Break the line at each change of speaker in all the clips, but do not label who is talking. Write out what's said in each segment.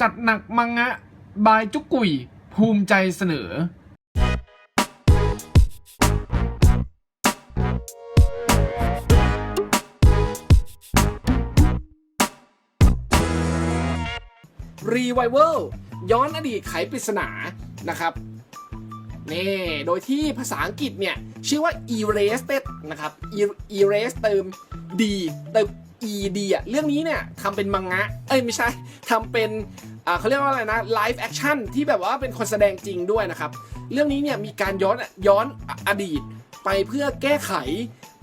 จัดหนักมังงะ บายจุกกุย ภูมิใจเสนอ
Revival ย้อนอดีตไขปริศนานะครับนี่โดยที่ภาษาอังกฤษเนี่ย ชื่อว่า erased นะครับ E- erase เติม d เติม ed อะเรื่องนี้เนี่ยทำเป็นมังงะ เอ้ยไม่ใช่ทำเป็นอ่าเขาเรียกว่าอะไรนะ live action ที่แบบว่าเป็นคนแสดงจริงด้วยนะครับ เรื่องนี้เนี่ยมีการย้อนย้อนอดีตไปเพื่อแก้ไข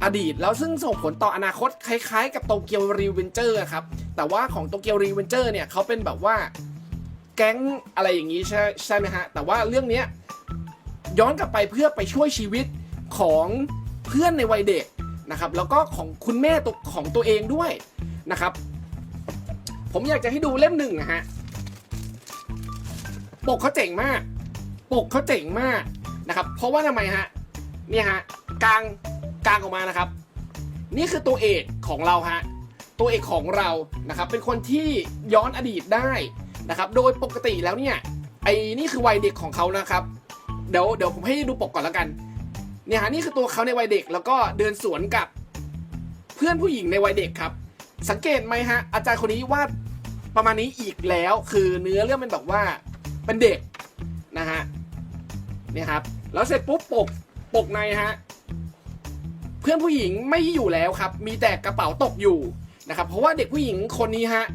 อดีต แล้วซึ่งส่งผลต่ออนาคตคล้ายๆ กับโตเกียวรีเวนเจอร์ครับ แต่ว่าของโตเกียวรีเวนเจอร์เนี่ยเขาเป็นแบบว่าแก๊งอะไรอย่างนี้ใช่ใช่ไหมฮะ แต่ว่าเรื่องนี้ย้อนกลับไปเพื่อไปช่วยชีวิตของเพื่อนในวัยเด็ก นะครับ แล้วก็ของคุณแม่ตัวของตัวเองด้วยนะครับ ผมอยากจะให้ดูเล่มหนึ่งนะฮะ ปกเขาเจ๋งมาก ปกเขาเจ๋งมากนะครับ เพราะว่าทำไมฮะ เนี่ยฮะ กลางกลางออกมานะครับ นี่คือตัวเอกของเราฮะ ตัวเอกของเรา นะครับ เป็นคนที่ย้อนอดีตได้นะครับ โดยปกติแล้วเนี่ย ไอ้นี่คือวัยเด็กของเขานะครับ เดี๋ยวเดี๋ยวผมให้ดูปกก่อนแล้วกัน เนี่ยฮะนี่คือตัวเขาในวัยเด็ก แล้วก็เดินสวนกับเพื่อนผู้หญิงในวัยเด็กครับ สังเกตไหมฮะอาจารย์คนนี้วาดประมาณนี้อีกแล้ว คือเนื้อเรื่องเป็นแบบว่าเป็นเด็กนะฮะเนี่ยครับ แล้วเสร็จปุ๊บปกปกในฮะเพื่อนผู้หญิงไม่อยู่แล้วครับ มีแต่กระเป๋าตกอยู่นะครับ เพราะว่าเด็กผู้หญิงคนนี้ฮะ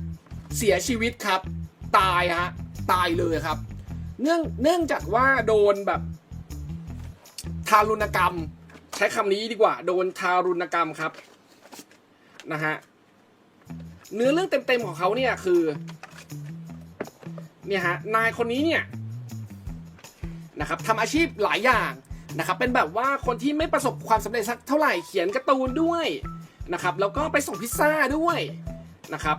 เสียชีวิตครับ ตายฮะตายเลยครับ เนื่องเนื่องจากว่าโดนแบบ ทารุณกรรม ใช้คำนี้ดีกว่า โดนทารุณกรรมครับนะฮะเนื้อเรื่องเต็มๆของเขาเนี่ยคือเนี่ยฮะนายคนนี้เนี่ยนะครับทำอาชีพหลายอย่างนะครับเป็นแบบว่าคนที่ไม่ประสบความสำเร็จสักเท่าไหร่เขียนการ์ตูนด้วยนะครับแล้วก็ไปส่งพิซซ่าด้วยนะครับ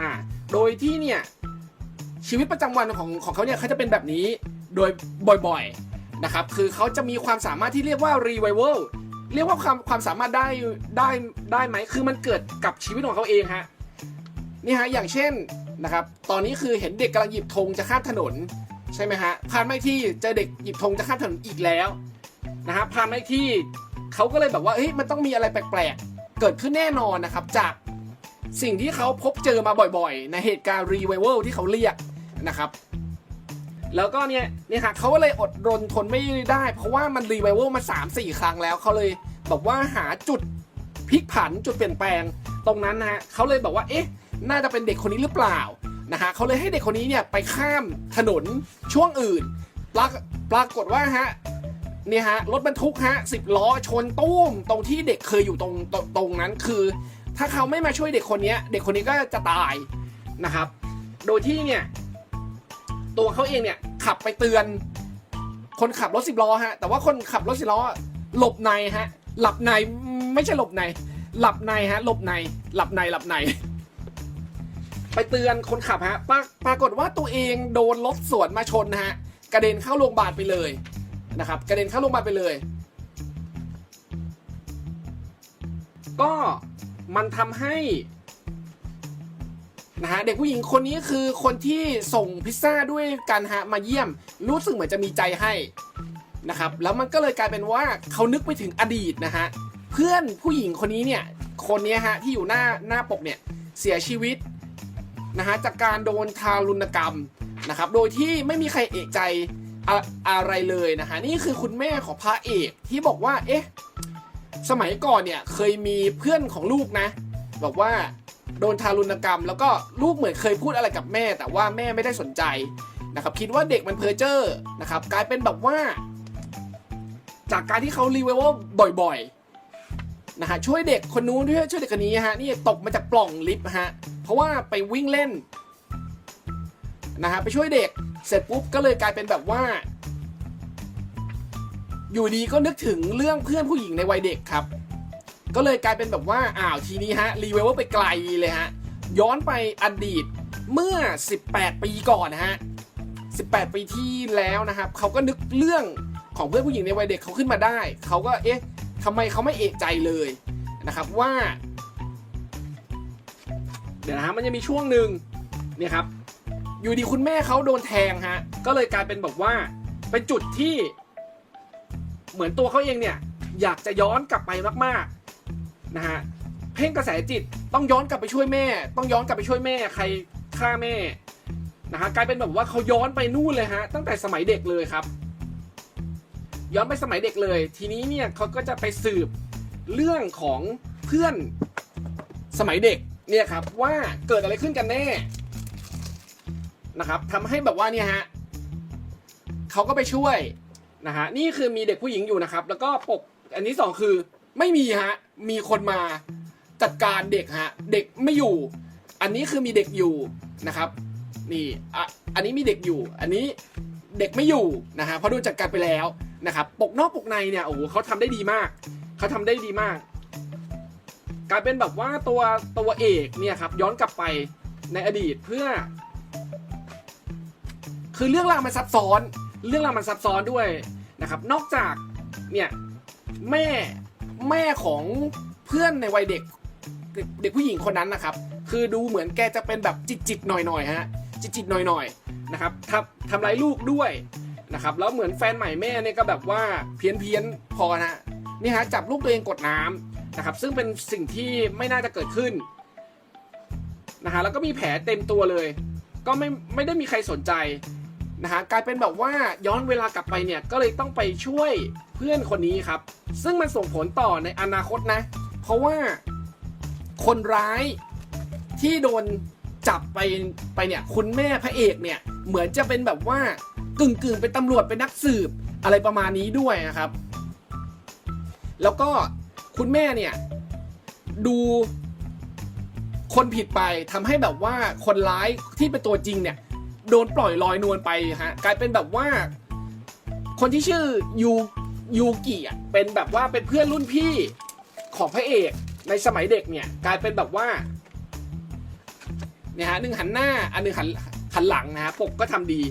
อ่าโดยที่เนี่ยชีวิตประจำวันของของเขาเนี่ยเขาจะเป็นแบบนี้โดยบ่อยๆ นะครับคือเขาจะมีความสามารถที่เรียกว่า revival เรียกว่าความความสามารถได้ได้ได้ไหมคือมันเกิดกับชีวิตของเขาเองฮะนี่ฮะอย่างเช่นนะครับตอนนี้คือเห็นเด็กกำลังหยิบธงจะข้ามถนนใช่ไหมฮะผ่านไม่ที่เจอเด็กหยิบธงจะข้ามถนนอีกแล้วนะฮะผ่านไม่ที่เขาก็เลยแบบว่าเฮ้ยมันต้องมีอะไรแปลกๆ เกิดขึ้นแน่นอนนะครับจากสิ่งที่เขาพบเจอมาบ่อยๆ ในเหตุการณ์รีไวเวลที่เขาเรียกนะครับ แล้วก็เนี่ยเนี่ยฮะเขาก็เลยอดรนทนไม่ได้ เพราะว่ามันรีไวเวลมา 3 4 ครั้งแล้วเขาเลยแบบว่าหาจุดพลิกผันจุดเปลี่ยนแปลงตรงนั้นนะฮะเขาเลยแบบว่าเอ๊ะ น่าจะเป็นเด็กคนนี้หรือเปล่านะฮะเขาเลยให้เด็กคนนี้เนี่ยไปข้ามถนนช่วงอื่นปรากปรากฏว่าฮะเนี่ยฮะรถบรรทุกฮะสิบล้อชนตุ้มตรงที่เด็กเคยอยู่ตรงตรงตรงนั้นคือ ถ้าเขาไม่มาช่วยเด็กคนนี้เด็กคนนี้ก็จะตายนะครับ โดยที่เนี่ย ตัวเขาเองเนี่ยขับไปเตือน คนขับรถสิบล้อฮะ แต่ว่าคนขับรถสิบล้อหลบในฮะ หลับในไม่ใช่หลบใน หลับในฮะ หลบใน หลับในหลับใน ไปเตือนคนขับฮะปราปรากฏว่าตัวเองโดนรถสวนมาชนนะฮะ กระเด็นเข้าโรงพยาบาลไปเลยนะครับ กระเด็นเข้าโรงพยาบาลไปเลย ก็มันทำให้ นะฮะเด็กผู้หญิงคนนี้คือคนที่ส่งพิซซ่าด้วยกันฮะมาเยี่ยม รู้สึกเหมือนจะมีใจให้นะครับแล้วมันก็เลยกลายเป็นว่าเขานึกไปถึงอดีตนะฮะเพื่อนผู้หญิงคนนี้เนี่ยคนนี้ฮะที่อยู่หน้าหน้าปกเนี่ยเสียชีวิตนะฮะจากการโดนทารุณกรรมนะครับโดยที่ไม่มีใครเอกใจอะอะไรเลยนะฮะนี่คือคุณแม่ของพระเอกที่บอกว่าเอ๊ะสมัยก่อนเนี่ยเคยมีเพื่อนของลูกนะบอกว่า โดนทารุณกรรม แล้วก็ลูกเหมือนเคยพูดอะไรกับแม่ แต่ว่าแม่ไม่ได้สนใจนะครับคิดว่าเด็กมันเพอเจอร์นะครับกลายเป็นแบบว่า จากการที่เขารีเวลบ่อยๆนะฮะช่วยเด็กคนนู้นด้วยช่วยเด็กคนนี้ฮะนี่ตกมาจากปล่องลิฟต์ฮะเพราะว่าไปวิ่งเล่นนะฮะไปช่วยเด็กเสร็จปุ๊บก็เลยกลายเป็นแบบว่า อยู่ดีก็นึกถึงเรื่องเพื่อนผู้หญิงในวัยเด็กครับ ก็เลยกลายเป็นแบบว่าอ้าวทีนี้ฮะรีเวลไปไกลเลยฮะย้อนไปอดีตเมื่อ 18 ปีก่อนนะฮะ 18 ปีที่แล้วนะครับเขาก็นึกเรื่องของเพื่อนผู้หญิงในวัยเด็กเขาขึ้นมาได้ เขาก็เอ๊ะทำไมเขาไม่เอกใจเลยนะครับว่า เดี๋ยวนะฮะมันจะมีช่วงหนึ่งเนี่ยครับ อยู่ดีคุณแม่เขาโดนแทงฮะ ก็เลยกลายเป็นแบบว่าเป็นจุดที่ เหมือนตัวเขาเองเนี่ย อยากจะย้อนกลับไปมากๆ นะฮะเพ่งกระแสจิตต้องย้อนกลับไปช่วยแม่ ต้องย้อนกลับไปช่วยแม่ ใครฆ่าแม่นะฮะกลายเป็นแบบว่าเขาย้อนไปนู่นเลยฮะตั้งแต่สมัยเด็กเลยครับ ย้อนไปสมัยเด็กเลย ทีนี้เนี่ยเขาก็จะไปสืบเรื่องของเพื่อนสมัยเด็กเนี่ยครับว่าเกิดอะไรขึ้นกันแน่นะครับทำให้แบบว่าเนี่ยฮะเขาก็ไปช่วยนะฮะนี่คือมีเด็กผู้หญิงอยู่นะครับ แล้วก็ปกอันที่สองคือ ไม่มีฮะ มีคนมาจัดการเด็กฮะ เด็กไม่อยู่ อันนี้คือมีเด็กอยู่นะครับ นี่อะอันนี้มีเด็กอยู่ อันนี้เด็กไม่อยู่นะฮะเพราะโดนจัดการไปแล้วนะครับ ปกนอกปกในเนี่ยโอ้โหเขาทำได้ดีมากเขาทำได้ดีมากกลายเป็นแบบว่าตัวตัวเอกเนี่ยครับย้อนกลับไปในอดีตเพื่อ คือเรื่องราวมันซับซ้อน เรื่องราวมันซับซ้อนด้วยนะครับ นอกจากเนี่ยแม่ แม่ของเพื่อนในวัยเด็ก เด็กผู้หญิงคนนั้นนะครับ คือดูเหมือนแกจะเป็นแบบจิตจิตหน่อยหน่อยฮะจิตจิตหน่อยหน่อยนะครับทำทำร้ายลูกด้วยนะครับแล้วเหมือนแฟนใหม่แม่เนี่ยก็แบบว่าเพี้ยนเพี้ยนพอนะฮะนี่ฮะจับลูกตัวเองกดน้ำนะครับ ซึ่งเป็นสิ่งที่ไม่น่าจะเกิดขึ้นนะฮะแล้วก็มีแผลเต็มตัวเลย ก็ไม่ไม่ได้มีใครสนใจ นะฮะกลายเป็นแบบว่าย้อนเวลากลับไปเนี่ยก็เลยต้องไปช่วยเพื่อนคนนี้ครับ ซึ่งมันส่งผลต่อในอนาคตนะ เพราะว่าคนร้ายที่โดนจับไปไปเนี่ยคุณแม่พระเอกเนี่ยเหมือนจะเป็นแบบว่ากึ่งกึ่งๆเป็นตำรวจเป็นนักสืบอะไรประมาณนี้ด้วยนะครับ แล้วก็คุณแม่เนี่ยดูคนผิดไปทำให้แบบว่าคนร้ายที่เป็นตัวจริงเนี่ย โดนปล่อยลอยนวลไปฮะกลายเป็นแบบว่า คนที่ชื่อยูยูกิอะเป็นแบบว่าเป็นเพื่อนรุ่นพี่ของพระเอกในสมัยเด็กเนี่ย กลายเป็นแบบว่าเนี่ยฮะหนึ่งหันหน้า อันหนึ่งหันหันหลังนะฮะปกก็ทำดี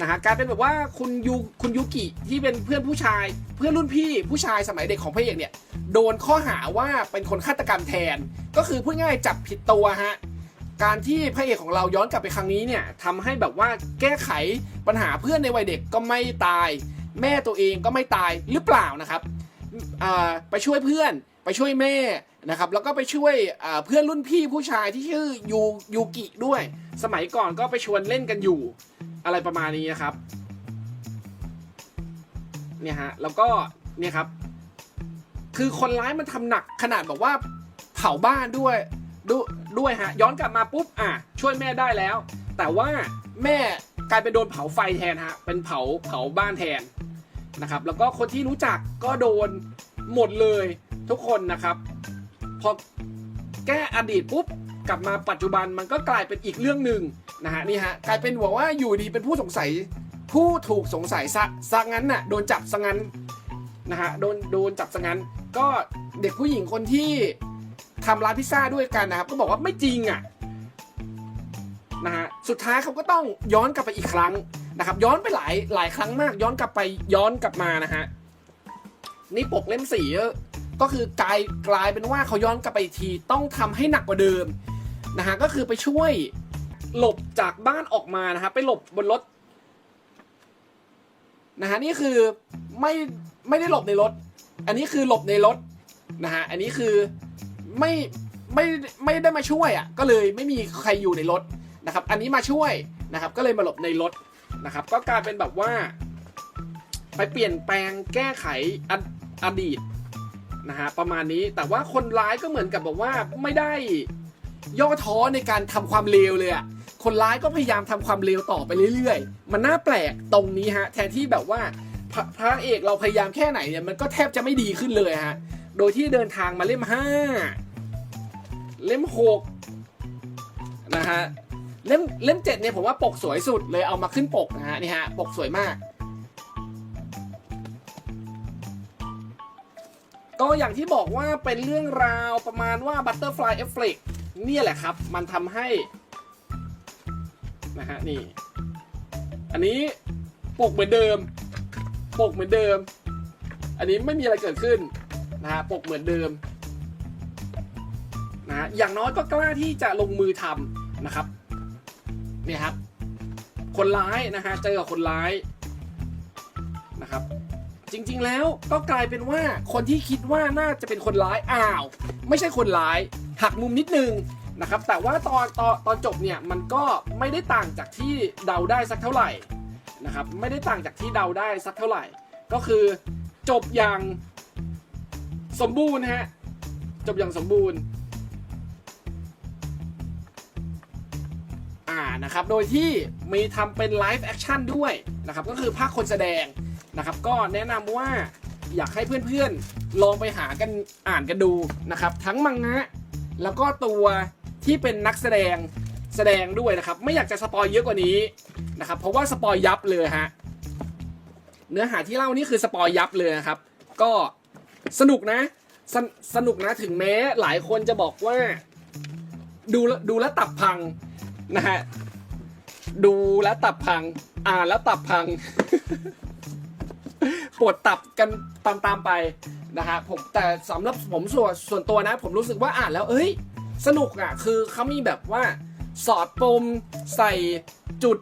นะฮะกลายเป็นแบบว่าคุณยูคุณยูกิที่เป็นเพื่อนผู้ชาย เพื่อนรุ่นพี่ผู้ชายสมัยเด็กของพระเอกเนี่ย โดนข้อหาว่าเป็นคนฆาตกรรมแทน ก็คือพูดง่ายจับผิดตัวฮะ การที่พระเอกของเราย้อนกลับไปครั้งนี้เนี่ยทำให้แบบว่าแก้ไขปัญหาเพื่อนในวัยเด็กก็ไม่ตาย แม่ตัวเองก็ไม่ตายหรือเปล่านะครับไปช่วยเพื่อนไปช่วยแม่นะครับแล้วก็ไปช่วยเพื่อนรุ่นพี่ผู้ชายที่ชื่อยูยูกิด้วย สมัยก่อนก็ไปชวนเล่นกันอยู่อะไรประมาณนี้นะครับเนี่ยฮะแล้วก็เนี่ยครับ คือคนร้ายมันทำหนักขนาดบอกว่าเผาบ้านด้วยด ด้วยฮะ ย้อนกลับมาปุ๊บอะช่วยแม่ได้แล้ว แต่ว่าแม่กลายเป็นโดนเผาไฟแทนฮะ เป็นเผาเผาบ้านแทนนะครับ แล้วก็คนที่รู้จักก็โดนหมดเลยทุกคนนะครับ พอแก้อดีตปุ๊บกลับมาปัจจุบันมันก็กลายเป็นอีกเรื่องหนึ่งนะฮะนี่ฮะกลายเป็นบอกว่าอยู่ดีเป็นผู้สงสัยผู้ถูกสงสัยซะซะงั้นน่ะโดนจับซะงั้นนะฮะโดนโดนจับซะงั้น ก็เด็กผู้หญิงคนที่ ทำร้านพิซซ่าด้วยกันนะครับ ก็บอกว่าไม่จริงอะนะฮะสุดท้ายเขาก็ต้องย้อนกลับไปอีกครั้งนะครับ ย้อนไปหลายหลายครั้งมาก ย้อนกลับไปย้อนกลับมานะฮะนี่ปกเล่มสีก็คือกลายกลายเป็นว่าเขาย้อนกลับไปอีกทีต้องทำให้หนักกว่าเดิมนะฮะก็คือไปช่วยหลบจากบ้านออกมานะฮะไปหลบบนรถนะฮะนี่คือไม่ไม่ได้หลบในรถ อันนี้คือหลบในรถนะฮะอันนี้คือ ไม่ไม่ไม่ได้มาช่วยอะก็เลยไม่มีใครอยู่ในรถนะครับ อันนี้มาช่วยนะครับ ก็เลยมาหลบในรถนะครับ ก็กลายเป็นแบบว่า ไปเปลี่ยนแปลงแก้ไขออดีตนะฮะประมาณนี้แต่ว่าคนร้ายก็เหมือนกับแบบว่าไม่ได้ย่อท้อในการทำความเลวเลยอะคนร้ายก็พยายามทำความเลวต่อไปเรื่อยๆ มันน่าแปลกตรงนี้ฮะแทนที่แบบว่าพระพระเอกเราพยายามแค่ไหนเนี่ยมันก็แทบจะไม่ดีขึ้นเลยฮะโดยที่เดินทางมาเล่มห้า เล่มหกนะฮะเล่มเล่มเจ็ดเนี่ยผมว่าปกสวยสุดเลยเอามาขึ้นปกนะฮะนี่ฮะปกสวยมาก ก็อย่างที่บอกว่าเป็นเรื่องราวประมาณว่า Butterfly Effect เนี่ยแหละครับ มันทำให้นะฮะนี่ อันนี้ปกเหมือนเดิม ปกเหมือนเดิม อันนี้ไม่มีอะไรเกิดขึ้นนะฮะปกเหมือนเดิมะอย่างน้อยก็กล้าที่จะลงมือทำนะครับเนี่ยครับ คนร้ายนะฮะเจอกับคนร้ายนะครับ จริงๆแล้วก็กลายเป็นว่าคนที่คิดว่าน่าจะเป็นคนร้ายอ้าว ไม่ใช่คนร้ายหักมุมนิดนึงนะครับ แต่ว่าตอนตอนตอนจบเนี่ยมันก็ไม่ได้ต่างจากที่เดาได้สักเท่าไหร่นะครับไม่ได้ต่างจากที่เดาได้สักเท่าไหร่ ก็คือจบอย่างสมบูรณ์ฮะจบอย่างสมบูรณ์ นะครับ โดยที่มีทำเป็นไลฟ์แอคชั่นด้วยนะครับ ก็คือภาคคนแสดงนะครับ ก็แนะนำว่าอยากให้เพื่อนๆ ลองไปหากันอ่านกันดูนะครับ ทั้งมังงะ แล้วก็ตัวที่เป็นนักแสดงแสดงด้วยนะครับ ไม่อยากจะสปอยเยอะกว่านี้นะครับ เพราะว่าสปอยยับเลยฮะ เนื้อหาที่เล่านี่คือสปอยยับเลยครับ ก็สนุกนะสนสนุกนะถึงแม้หลายคนจะบอกว่า ดูแลดูแลตับพังนะฮะ ดูแล้วตับพัง อ่านแล้วตับพัง ปวดตับกันตามๆไปนะฮะผมแต่สำหรับผมส่วนส่วนตัวนะ ผมรู้สึกว่าอ่านแล้วเอ้ย สนุกอะ คือเขามีแบบว่าสอดปมใส่จุด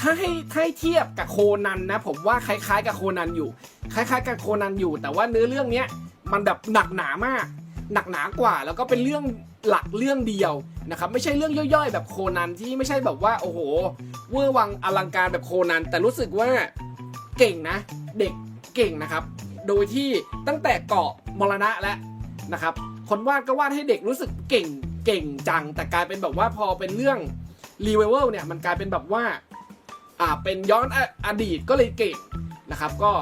ถ้าให้ถ้าให้เทียบกับโคนันนะ ผมว่าคล้ายๆ กับโคนันอยู่ คล้ายๆ กับโคนันอยู่ แต่ว่าเนื้อเรื่องเนี้ยมันแบบหนักหนามาก หนักหนากว่า แล้วก็เป็นเรื่อง หลักเรื่องเดียวนะครับไม่ใช่เรื่องย่อยๆ แบบโคนันที่ไม่ใช่แบบว่าโอ้โหเวอร์วังอลังการแบบโคนันแต่รู้สึกว่าเก่งนะ เด็กเก่งนะครับ โดยที่ตั้งแต่เกาะมรณะแล้วนะครับ คนวาดก็วาดให้เด็กรู้สึกเก่งเก่งจัง แต่กลายเป็นแบบว่าพอเป็นเรื่องรีเวลเนี่ยมันกลายเป็นแบบว่าอ่าเป็นย้อนออดีตก็เลยเก่งนะครับ ก็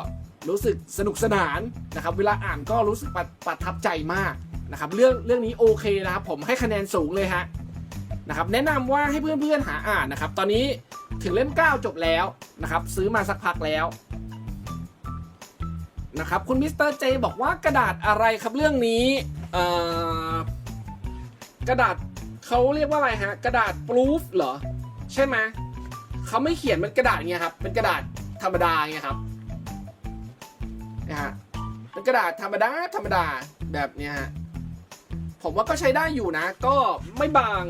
รู้สึกสนุกสนานนะครับ เวลาอ่านก็รู้สึกประประทับใจมาก นะครับเรื่องเรื่องนี้โอเคนะครับผมให้คะแนนสูงเลยฮะนะครับแนะนำว่าให้เพื่อนๆหาอ่านนะครับ ตอนนี้ถึงเล่ม 9 จบแล้วนะครับ ซื้อมาสักพักแล้วนะครับคุณมิสเตอร์เจบอกว่ากระดาษอะไรครับเรื่องนี้เอ่อกระดาษเขาเรียกว่าอะไรฮะกระดาษปรูฟเหรอใช่ไหมเขาไม่เขียนเป็นกระดาษเงี้ยครับเป็นกระดาษธรรมดาเงี้ยครับนะฮะเป็นกระดาษธรรมดาธรรมดาแบบเนี้ยฮะ ผมว่าก็ใช้ได้อยู่นะ ก็ไม่บาง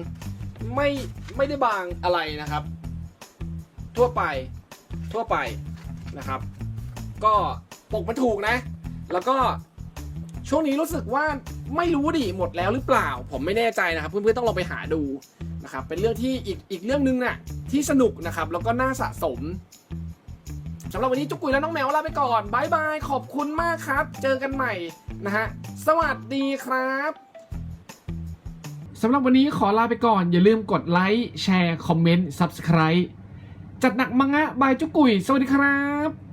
ไม่ไม่ได้บางอะไรนะครับ ทั่วไปทั่วไปนะครับ ก็ปกมันถูกนะ แล้วก็ช่วงนี้รู้สึกว่าไม่รู้ดิหมดแล้วหรือเปล่า ผมไม่แน่ใจนะครับ เพื่อนๆต้องลองไปหาดูนะครับ เป็นเรื่องที่อีกอีกเรื่องหนึงน่ะที่สนุกนะครับ แล้วก็น่าสะสมสำหรับวันนี้จุกกุยและน้องแมวลาไปก่อนบายบาย ขอบคุณมากครับ เจอกันใหม่นะฮะ สวัสดีครับ
สำหรับวันนี้ขอลาไปก่อน อย่าลืมกดไลค์แชร์ คอมเมนต์ Subscribe จัดหนักมังงะบายจุกุย สวัสดีครับ